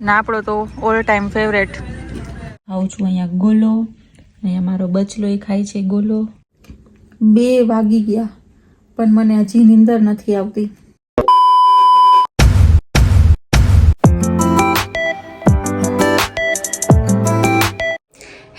ને, આપણો તો ઓલ ટાઈમ ફેવરેટ આવું છું અહીંયા ગોલો અહીંયા મારો બચલો એ ખાય છે ગોલો. બે વાગી ગયા, પણ મને હજી નીંદર નથી આવતી.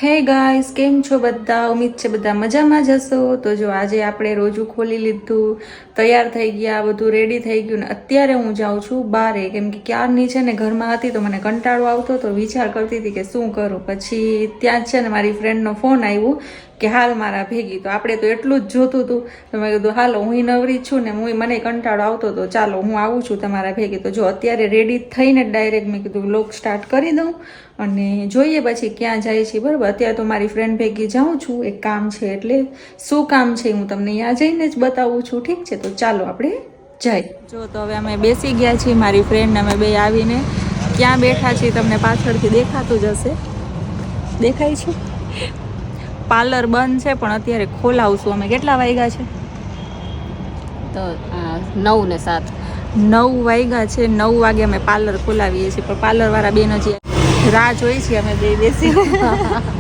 હે ગાઈસ, કેમ છો બધા? ઉમીદ છે બધા મજામાં જ હશો. તો જો આજે આપણે રોજું ખોલી લીધું, તૈયાર થઈ ગયા, બધું રેડી થઈ ગયું ને અત્યારે હું જાઉં છું બારે. કેમ કે ક્યારની છે ને ઘરમાં હતી તો મને કંટાળો આવતો તો વિચાર કરતી હતી કે શું કરું. પછી ત્યાં છે ને મારી ફ્રેન્ડનો ફોન આવ્યો. કે હાલ મારા ભેગી, તો આપણે તો એટલું જ જોતું હતું તો મેં કીધું, હાલો હું નવરી છું ને હું મને કંટાળો આવતો તો ચાલો, હું આવું છું તમારા ભેગી. તો જો અત્યારે રેડી થઈને ડાયરેક્ટ મેં કીધું લોક સ્ટાર્ટ કરી દઉં અને જોઈએ પછી ક્યાં જાય છે. બરાબર, અત્યારે તો મારી ફ્રેન્ડ ભેગી જાઉં છું, એક કામ છે એટલે શું કામ છે હું તમને ત્યાં જઈને જ બતાવું છું, ઠીક છે? તો ચાલો આપણે જાય. જો તો હવે અમે બેસી ગયા છીએ, મારી ફ્રેન્ડ અમે બે આવીને. ક્યાં બેઠા છીએ, તમને પાછળથી દેખાતું જ હશે. દેખાય છે? પાર્લર બંધ છે પણ અત્યારે ખોલાવશું અમે. કેટલા વાગ્યા છે? તો નવ ને સાત. નવ વાગ્યા છે નવ વાગે અમે પાર્લર ખોલાવીએ છીએ. પણ પાર્લરવાળા બેન હજી રાહ જોઈ છીએ અમે બે બેસી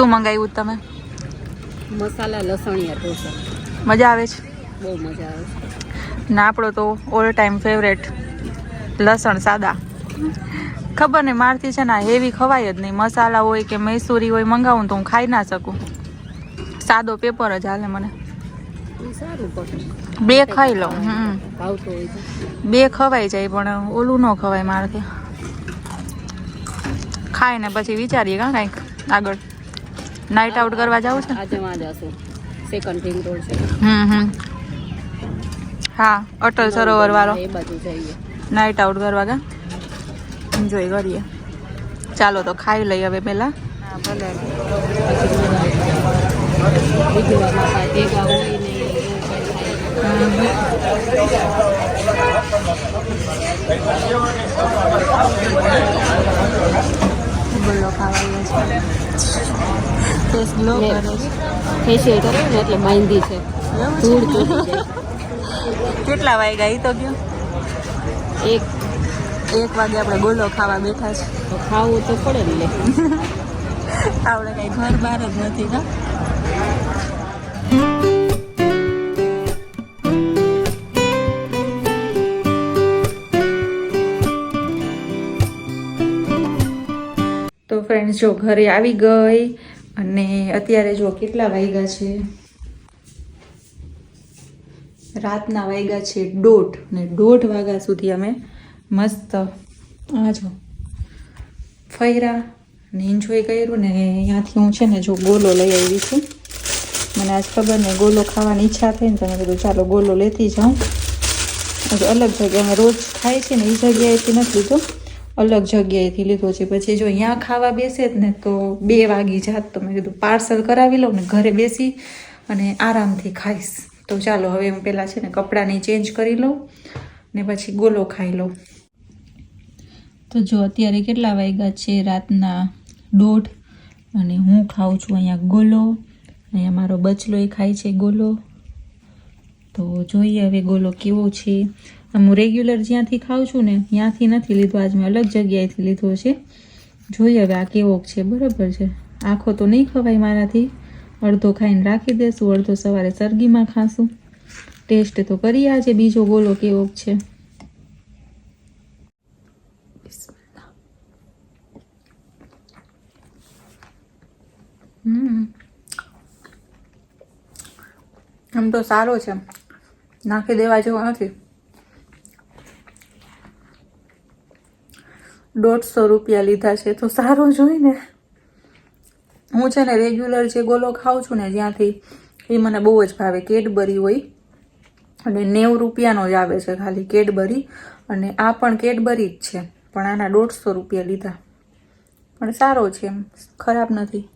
શું મંગાવ્યું તમે? મસાલા લસણિયા ઢોસા. મજા આવે છે? બહુ મજા આવે છે. ના આપણો તો ઓલ ટાઈમ ફેવરેટ લસણ સાદા. ખબર નહીં મારથી છે ને હેવી ખવાય જ નહીં. મસાલા હોય કે મૈસૂરી હોય મંગાવું તો હું ખાઈ ના શકું. સાદો પેપર જ હાલે મને. સારું બે ખાઈ લઉં બે ખવાઈ જાય પણ ઓલું ન ખવાય મારાથી. ખાઈને પછી વિચારીએ કાં કાંઈક આગળ. નાઇટ આઉટ કરવા જાવ છે? આજે માં જશું. સેકન્ડ રિંગ રોડ છે. હમ હમ. હા અટલ સરોવર વાળો. એ બાજુ જઈએ. નાઇટ આઉટ કરવા ગા એન્જોય કરીએ. ચાલો તો ખાઈ લઈએ હવે પહેલા. હા ભલે. ગુલ્લો ખાવા છે? ફેસ ગ્લો કરે ફેશિયલ કરે ને એટલે બાંધી છે. ધૂળ કેટલા વાગ્યા એ તો ગયો? એક. એક વાગે આપણે ગોલો ખાવા બેઠા છે. તો ખાવું તો પડે ને આપણે કઈ ઘર બહાર જ નથી ના તો ફ્રેન્ડ્સ જો ઘરે આવી ગઈ. અને અત્યારે જો કેટલા વાગ્યા છે? રાતના વાગ્યા છે દોઢ ને દોઢ વાગ્યા સુધી અમે મસ્ત, આ જો, ફર્યા ને એન્જોય કર્યું ને અહીંયાથી હું છે ને જો ગોલો લઈ આવી છું. મને આજ ખબર ને ગોલો ખાવાની ઈચ્છા થઈ ને તો કીધું ચાલો ગોલો લેતી જાઉં. અલગ જગ્યાએ રોજ ખાય છે ને એ જગ્યાએથી નથી લીધો. અલગ જગ્યાએથી લીધો છે. પછી જો અહીંયા ખાવા બેસે જ ને તો બે વાગી જાત. તો મેં કીધું પાર્સલ કરાવી લઉં ને ઘરે બેસી અને આરામથી ખાઈશ. તો ચાલો, હવે હું પહેલાં છે ને કપડાની ચેન્જ કરી લઉં ને પછી ગોલો ખાઈ લઉં. તો જો અત્યારે કેટલા વાગ્યા છે? રાતના દોઢ અને હું ખાઉં છું અહીંયા ગોલો. અહીંયા મારો બચલો એ ખાય છે ગોલો. તો જોઈએ હવે ગોલો કેવો છે. આમ હું રેગ્યુલર જ્યાંથી ખાઉં છું ને, ત્યાંથી નથી લીધો. આજ મેં અલગ જગ્યાએથી લીધો છે. જોઈએ હવે આ કેવો છે. બરાબર છે. આખો તો નહીં ખવાય મારાથી. અડધો ખાઈને રાખી દેશું, અડધો સવારે સરગીમાં ખાશું. ટેસ્ટ તો કરી આજે, બીજો ગોલો કેવો છે. આમ તો સારો છે. નાખી દેવા જેવો નથી. દોઢસો રૂપિયા લીધા છે. તો સારું જોઈને હું છે ને રેગ્યુલર જે ગોલો ખાઉં છું ને જ્યાંથી એ મને બહુ જ ભાવે. કેડબરી હોય અને નેવું રૂપિયાનો જ આવે છે ખાલી કેડબરી. અને આ પણ કેડબરી જ છે. પણ આના દોઢસો રૂપિયા લીધા. પણ સારો છે એમ. ખરાબ નથી.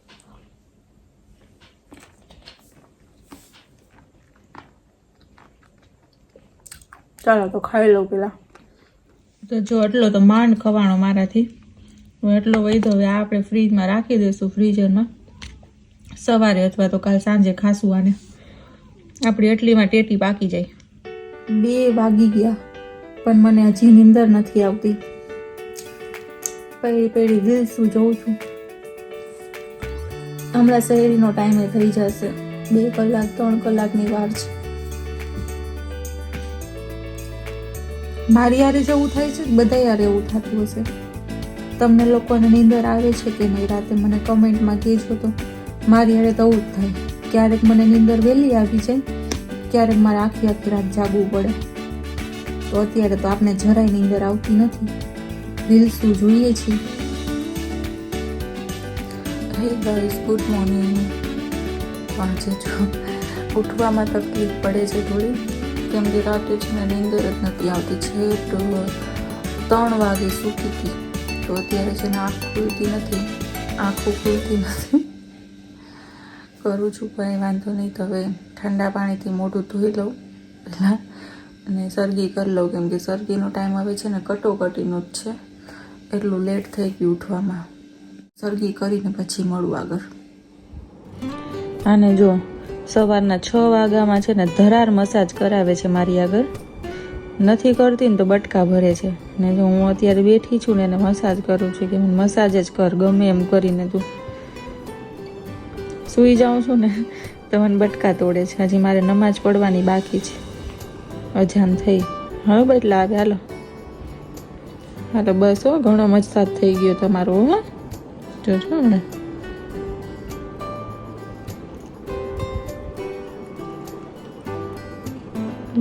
ચાલો તો ખાઈ લઉં પેલા. તો જો એટલો તો માંડ ખવાણો મારાથી. હું એટલો વૈધો હવે આપણે ફ્રીજમાં રાખી દઈશું ફ્રીઝરમાં. સવારે અથવા તો કાલ સાંજે ખાશું આને. આપણી એટલીમાં ટેટી પાકી જાય. બે વાગી ગયા પણ મને હજી નીંદર નથી આવતી. પહેરી પહેરી રીલ્સું જોઉં છું. હમણાં શહેરીનો ટાઈમે થઈ જશે. બે કલાક ત્રણ કલાકની વાર છે. મારી યારે જવું થાય છે બધા યારે એવું થતું હશે? તમને લોકોને નીંદર આવે છે કે નહીં રાતે મને કમેન્ટમાં કહેજો તો? મારી યારે તો આવું જ થાય. ક્યારેક મને નીંદર વહેલી આવી જાય, ક્યારેક મારે આખી આખી રાત જાગવું પડે. તો અત્યારે તો આપણે જરાય નીંદર આવતી નથી. રીલ્સું જોઈએ છીએ. હે ગાઈસ ગુડ મોર્નિંગ પાંચે જો ઉઠવામાં તકલીફ પડે છે થોડી. કેમ રાતે છે ને નીંદર જ નથી આવતી. છેક ત્રણ વાગે સૂતી હતી. તો અત્યારે છે ને આંખ ખુલતી નથી. આંખો ખુલતી નથી. કરું છું કંઈ વાંધો નહીં તો હવે ઠંડા પાણીથી મોઢું ધોઈ લઉં પહેલાં અને સરગી કરી લઉં. કેમ કે સરગીનો ટાઈમ હવે છે ને કટોકટીનો જ છે. એટલું લેટ થઈ ગયું ઉઠવામાં. સરગી કરીને પછી મળું આગળ. અને જો સવારના છ વાગ્યામાં છે ને ધરાર મસાજ કરાવે છે મારી આગળ. નથી કરતી ને તો બટકા ભરે છે. ને જો હું અત્યારે બેઠી છું ને એને મસાજ કરું છું કે મસાજ જ કર, ગમે એમ કરીને તું. સૂઈ જાઉં છું ને તો મને બટકા તોડે છે. હજી મારે નમાજ પડવાની બાકી છે. અજાન થઈ. હવે બદલા આવે, હાલો. હાલો બસ હો, ઘણો મસાજ થઈ ગયો તમારો, હો. જોજો ને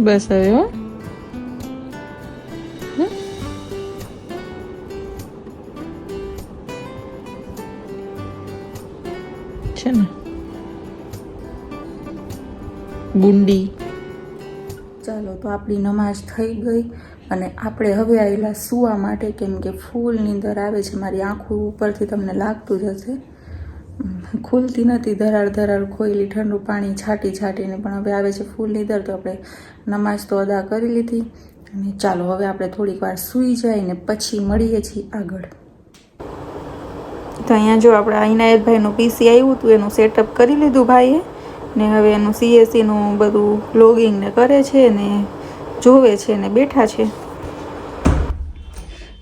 બસ હવે હો? છે ને? ગુંડી. ચાલો, તો આપણી નમાઝ થઈ ગઈ અને આપણે હવે આવેલા સૂવા માટે, કેમ કે ફૂલ નીંદર આવે છે, મારી આંખો ઉપરથી તમને લાગતું જ હશે. ખુલતી નથી ધરાર ધરાર ખોઈલી ઠંડુ પાણી છાંટી છાંટીને. પણ હવે આવે છે ફૂલ નીંદર, તો આપણે નમાઝ તો અદા કરી લીધી. અને ચાલો, હવે આપણે થોડીક વાર સૂઈ જાય ને પછી મળીએ છીએ આગળ. તો અહીંયા જો આપણે ઇનાયતભાઈનું પીસી આવ્યું હતું, એનું સેટઅપ કરી લીધું ભાઈએ. ને હવે એનું સીએસસીનું બધું લોગિંગ કરે છે ને જોવે છે ને બેઠા છે.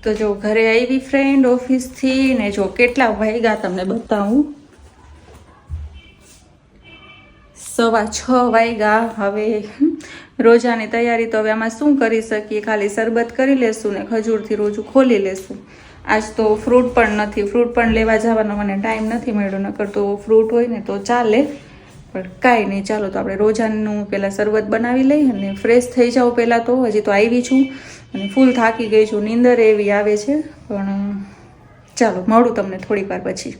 તો જો ઘરે આવી ફ્રેન્ડ ઓફિસથી ને જો કેટલા વાગ્યા તમને બતાવું. સવા છ વાગ્યા. હવે રોજાની તૈયારી તો હવે આમાં શું કરી શકીએ? ખાલી શરબત કરી લેશું ને ખજૂરથી રોજું ખોલી લેશું. આજ તો ફ્રૂટ પણ નથી. ફ્રૂટ પણ લેવા જવાનો મને ટાઈમ નથી મળ્યો. નકર તો ફ્રૂટ હોય ને તો ચાલે. પણ કાંઈ નહીં. ચાલો તો આપણે રોજાનું પહેલાં શરબત બનાવી લઈએ અને ફ્રેશ થઈ જાઉં પહેલાં તો. હજી તો આવી છું. અને ફૂલ થાકી ગઈ છું. નીંદર એવી આવે છે. પણ ચાલો, મળું તમને થોડીક વાર પછી.